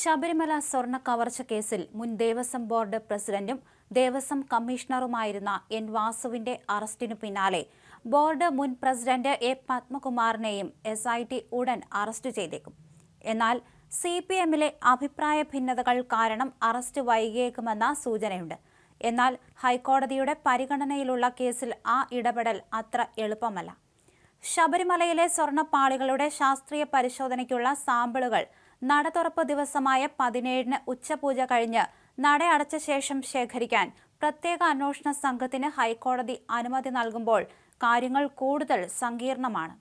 ശബരിമല സ്വർണ കവർച്ച കേസിൽ മുൻ ദേവസ്വം ബോർഡ് പ്രസിഡന്റും ദേവസ്വം കമ്മീഷണറുമായിരുന്ന എൻ വാസുവിന്റെ അറസ്റ്റിനു പിന്നാലെ ബോർഡ് മുൻ പ്രസിഡന്റ് എ പത്മകുമാറിനെയും എസ് ഐ ടി ഉടൻ അറസ്റ്റ് ചെയ്തേക്കും. എന്നാൽ സി പി എമ്മിലെ അഭിപ്രായ ഭിന്നതകൾ കാരണം അറസ്റ്റ് വൈകിയേക്കുമെന്ന സൂചനയുണ്ട്. എന്നാൽ ഹൈക്കോടതിയുടെ പരിഗണനയിലുള്ള കേസിൽ ആ ഇടപെടൽ അത്ര എളുപ്പമല്ല. ശബരിമലയിലെ സ്വർണപ്പാളികളുടെ ശാസ്ത്രീയ പരിശോധനയ്ക്കുള്ള സാമ്പിളുകൾ നട തുറപ്പ് ദിവസമായ പതിനേഴിന് ഉച്ചപൂജ കഴിഞ്ഞ് നട അടച്ച ശേഷം ശേഖരിക്കാൻ പ്രത്യേക അന്വേഷണ സംഘത്തിന് ഹൈക്കോടതി അനുമതി നൽകുമ്പോൾ കാര്യങ്ങൾ കൂടുതൽ സങ്കീർണമാണ്.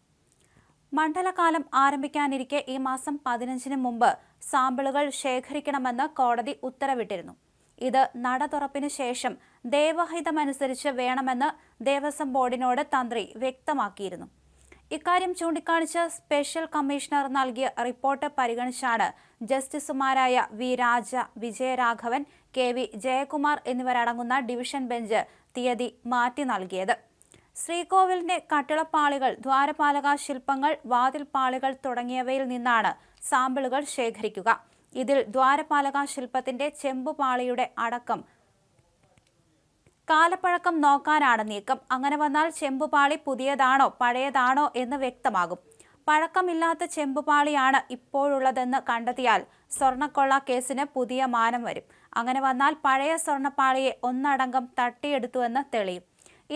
മണ്ഡലകാലം ആരംഭിക്കാനിരിക്കെ ഈ മാസം പതിനഞ്ചിന് മുമ്പ് സാമ്പിളുകൾ ശേഖരിക്കണമെന്ന് കോടതി ഉത്തരവിട്ടിരുന്നു. ഇത് നട തുറപ്പിന് ശേഷം ദേവഹിതമനുസരിച്ച് വേണമെന്ന് ദേവസ്വം ബോർഡിനോട് തന്ത്രി വ്യക്തമാക്കിയിരുന്നു. ഇക്കാര്യം ചൂണ്ടിക്കാണിച്ച് സ്പെഷ്യൽ കമ്മീഷണർ നൽകിയ റിപ്പോർട്ട് പരിഗണിച്ചാണ് ജസ്റ്റിസുമാരായ V Raja Vijayaraghavan K V Jayakumar എന്നിവരടങ്ങുന്ന ഡിവിഷൻ ബെഞ്ച് തീയതി മാറ്റി നൽകിയത്. ശ്രീകോവിലിന്റെ കട്ടിളപ്പാളികൾ ദ്വാരപാലക ശില്പങ്ങൾ വാതിൽപ്പാളികൾ തുടങ്ങിയവയിൽ നിന്നാണ് സാമ്പിളുകൾ ശേഖരിക്കുക. ഇതിൽ ദ്വാരപാലക ശില്പത്തിന്റെ ചെമ്പുപാളിയുടെ അടക്കം കാലപ്പഴക്കം നോക്കാനാണ് നീക്കം. അങ്ങനെ വന്നാൽ ചെമ്പുപാളി പുതിയതാണോ പഴയതാണോ എന്ന് വ്യക്തമാകും. പഴക്കമില്ലാത്ത ചെമ്പുപാളിയാണ് ഇപ്പോഴുള്ളതെന്ന് കണ്ടെത്തിയാൽ സ്വർണക്കൊള്ള കേസിന് പുതിയ മാനം വരും. അങ്ങനെ വന്നാൽ പഴയ സ്വർണപ്പാളിയെ ഒന്നടങ്കം തട്ടിയെടുത്തുവെന്ന് തെളിയും.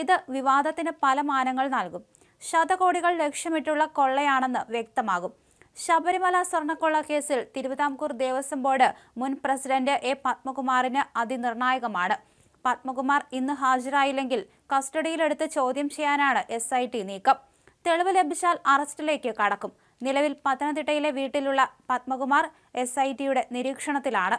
ഇത് വിവാദത്തിന് പല മാനങ്ങൾ നൽകും. ശതകോടികൾ ലക്ഷ്യമിട്ടുള്ള കൊള്ളയാണെന്ന് വ്യക്തമാകും. ശബരിമല സ്വർണക്കൊള്ള കേസിൽ തിരുവിതാംകൂർ ദേവസ്വം ബോർഡ് മുൻ പ്രസിഡന്റ് എ പത്മകുമാറിന് അതിനിർണായകമാണ്. പത്മകുമാർ ഇന്ന് ഹാജരായില്ലെങ്കിൽ കസ്റ്റഡിയിലെടുത്ത് ചോദ്യം ചെയ്യാനാണ് എസ് ഐ ടി നീക്കം. തെളിവ് ലഭിച്ചാൽ അറസ്റ്റിലേക്ക് കടക്കും. നിലവിൽ പത്തനംതിട്ടയിലെ വീട്ടിലുള്ള പത്മകുമാർ എസ് ഐ ടിയുടെ നിരീക്ഷണത്തിലാണ്.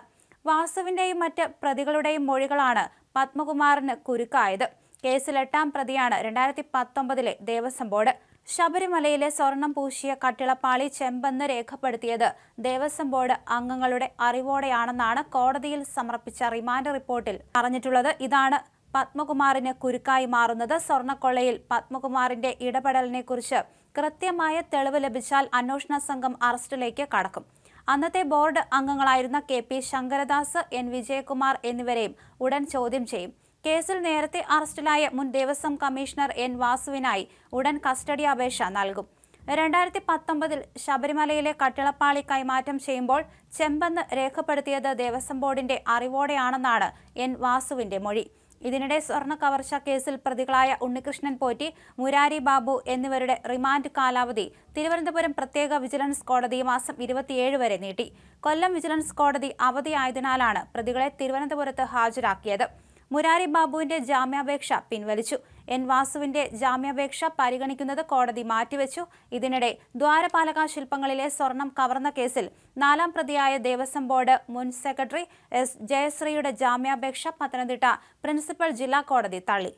വാസുവിന്റെയും മറ്റ് പ്രതികളുടെയും മൊഴികളാണ് പത്മകുമാറിന് കുരുക്കായത്. കേസിൽ എട്ടാം പ്രതിയാണ് രണ്ടായിരത്തി പത്തൊമ്പതിലെ ദേവസ്വം ബോർഡ്. ശബരിമലയിലെ സ്വർണം പൂശിയ കട്ടിളപ്പാളി ചെമ്പെന്ന് രേഖപ്പെടുത്തിയത് ദേവസ്വം ബോർഡ് അംഗങ്ങളുടെ അറിവോടെയാണെന്നാണ് കോടതിയിൽ സമർപ്പിച്ച റിമാൻഡ് റിപ്പോർട്ടിൽ പറഞ്ഞിട്ടുള്ളത്. ഇതാണ് പത്മകുമാറിന് കുരുക്കായി മാറുന്നത്. സ്വർണക്കൊള്ളയിൽ പത്മകുമാറിന്റെ ഇടപെടലിനെക്കുറിച്ച് കൃത്യമായ തെളിവ് ലഭിച്ചാൽ അന്വേഷണ സംഘം അറസ്റ്റിലേക്ക് കടക്കും. അന്നത്തെ board അംഗങ്ങളായിരുന്ന K P Sankaradas N Vijayakumar എന്നിവരെയും ഉടൻ ചോദ്യം ചെയ്യും. കേസിൽ നേരത്തെ അറസ്റ്റിലായ മുൻ ദേവസ്വം കമ്മീഷണർ എൻ വാസുവിനായി ഉടൻ കസ്റ്റഡി അപേക്ഷ നൽകും. രണ്ടായിരത്തി പത്തൊമ്പതിൽ ശബരിമലയിലെ കട്ടിളപ്പാളി കൈമാറ്റം ചെയ്യുമ്പോൾ ചെമ്പെന്ന് രേഖപ്പെടുത്തിയത് ദേവസ്വം ബോർഡിന്റെ അറിവോടെയാണെന്നാണ് എൻ വാസുവിന്റെ മൊഴി. ഇതിനിടെ സ്വർണ കവർച്ച കേസിൽ പ്രതികളായ ഉണ്ണികൃഷ്ണൻ പോറ്റി മുരാരി ബാബു എന്നിവരുടെ റിമാൻഡ് കാലാവധി തിരുവനന്തപുരം പ്രത്യേക വിജിലൻസ് കോടതി മാസം ഇരുപത്തിയേഴ് വരെ നീട്ടി. കൊല്ലം വിജിലൻസ് കോടതി അവധിയായതിനാലാണ് പ്രതികളെ തിരുവനന്തപുരത്ത് ഹാജരാക്കിയത്. മുരാരി ബാബുവിന്റെ ജാമ്യാപേക്ഷ പിൻവലിച്ചു. എൻ വാസുവിന്റെ ജാമ്യാപേക്ഷ പരിഗണിക്കുന്നത് കോടതി മാറ്റിവെച്ചു. ഇതിനിടെ ദ്വാരപാലക ശില്പങ്ങളിലെ സ്വർണം കവർന്ന കേസിൽ നാലാം പ്രതിയായ ദേവസ്വം ബോർഡ് മുൻ സെക്രട്ടറി എസ് ജയശ്രീയുടെ ജാമ്യാപേക്ഷ പത്തനംതിട്ട പ്രിൻസിപ്പൽ ജില്ലാ കോടതി തള്ളി.